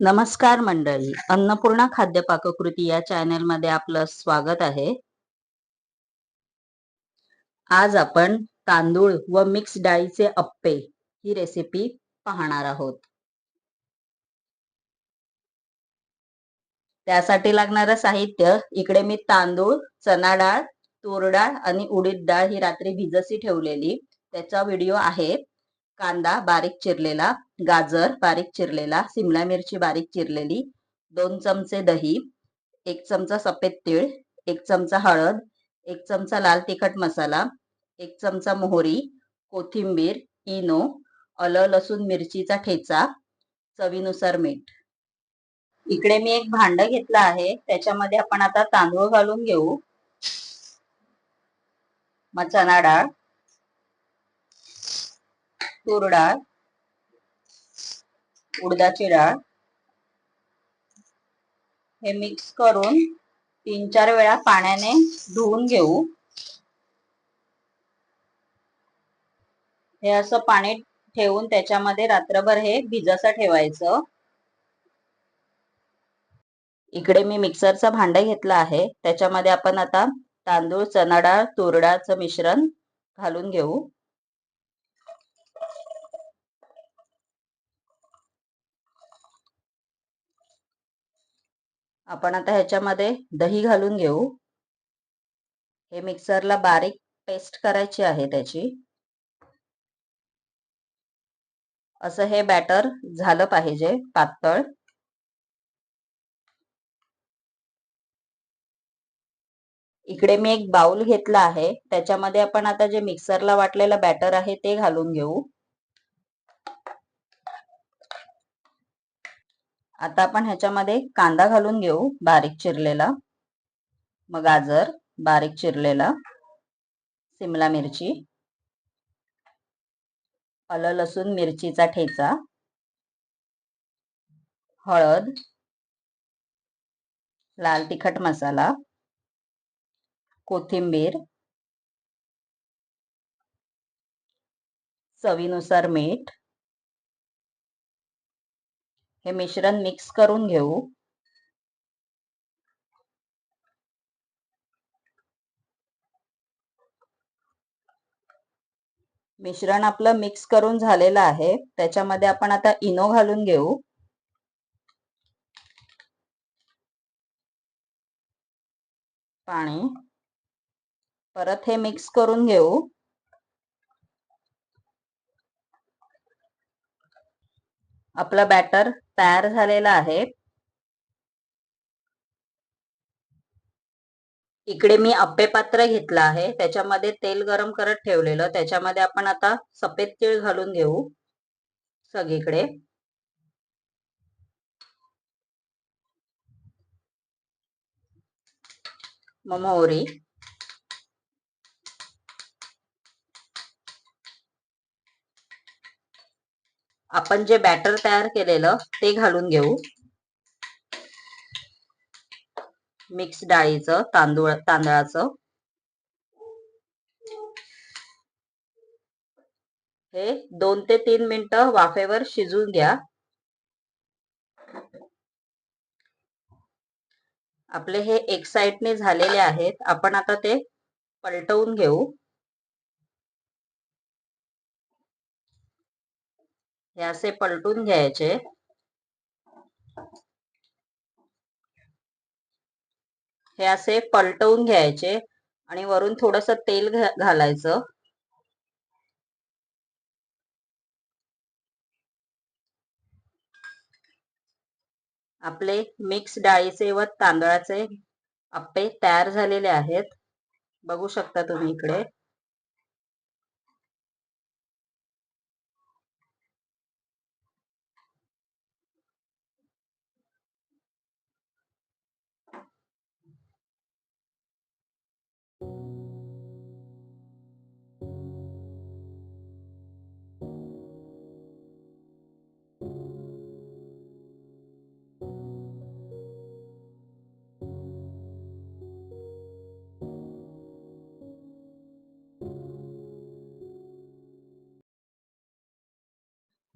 नमस्कार मंडळी. अन्नपूर्णा खाद्य पाककृती या चॅनलमध्ये आपलं स्वागत आहे. आज आपण तांदूळ व मिक्स डाळीचे अप्पे ही रेसिपी पाहणार आहोत. त्यासाठी लागणारं साहित्य इकडे मी तांदूळ चना डाळ तूर डाळ आणि उडीद डाळ ही रात्री भिजसी ठेवलेली. त्याचा व्हिडिओ आहे. कांदा बारीक चिरलेला. गाजर बारीक चिरलेला सिमला मिरची बारीक चिरलेली दोन चमचे दही एक चमचा सफेद तीळ एक चमचा हळद एक चमचा लाल तिखट मसाला एक चमचा मोहरी कोथिंबीर इनो अल लसूण मिरचीचा ठेचा चवीनुसार मीठ. इकडे मी एक भांड घेतलं आहे त्याच्यामध्ये आपण आता तांदूळ घालून घेऊ. मग चना डाळ तूर डाळ उडदाची डाळ हे मिक्स करून तीन चार वेळा पाण्याने धुवून घेऊ. हे असं पाणी ठेवून त्याच्यामध्ये रात्रभर हे भिजसं ठेवायचं. इकडे मी मिक्सरचं भांड घेतलं आहे. त्याच्यामध्ये आपण आता तांदूळ चना डाळ मिश्रण घालून घेऊ. आपण आता ह्याच्यामध्ये दही घालून घेऊ. हे मिक्सरला बारीक पेस्ट करायची आहे त्याची. असं हे बॅटर झालं पाहिजे पातळ. इकडे मी एक बाउल घेतला आहे. त्याच्यामध्ये आपण आता जे मिक्सरला वाटलेलं बॅटर आहे ते घालून घेऊ. आता आपण ह्याच्यामध्ये कांदा घालून घेऊ बारीक चिरलेला. मग गाजर बारीक चिरलेला. सिमला मिरची. आलं लसूण मिरचीचा ठेचा. हळद. लाल तिखट मसाला. कोथिंबीर. चवीनुसार मीठ. हे मिश्रण मिक्स करून घेऊ. मिश्रण आपलं मिक्स करून झालेलं आहे. त्याच्यामध्ये आपण आता इनो घालून घेऊ. पाणी. परत हे मिक्स करून घेऊ. आपलं बॅटर तयार झालेला आहे. इकडे मी अप्पे पात्र घेतलं आहे. त्याच्यामध्ये तेल गरम करत ठेवलेलं. त्याच्यामध्ये आपण आता सफेद तीळ घालून घेऊ. सगळीकडे. मोहरी आपण जे बॅटर तयार केलेलं ते घालून घेऊ. मिक्स डाळीचं तांदूळ तांदळाचं. हे दोन ते तीन मिनिटं वाफेवर शिजून घ्या. आपले हे एक साइडने झालेले आहेत. आपण आता ते पलटवून घेऊ. हे असे पलटून घ्यायचे. हे असे पलटवून घ्यायचे आणि वरून थोडस तेल घालायचं. आपले मिक्स डाळीचे व तांदळाचे अप्पे तयार झालेले आहेत. बघू शकता तुम्ही इकडे.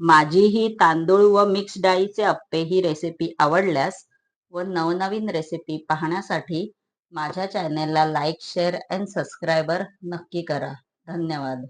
माझी ही तांदूळ व मिक्स डाळीचे अप्पे ही रेसिपी आवडल्यास व नवनवीन रेसिपी पाहण्यासाठी माझ्या चॅनेलला लाईक शेअर अँड सबस्क्रायबर नक्की करा. धन्यवाद.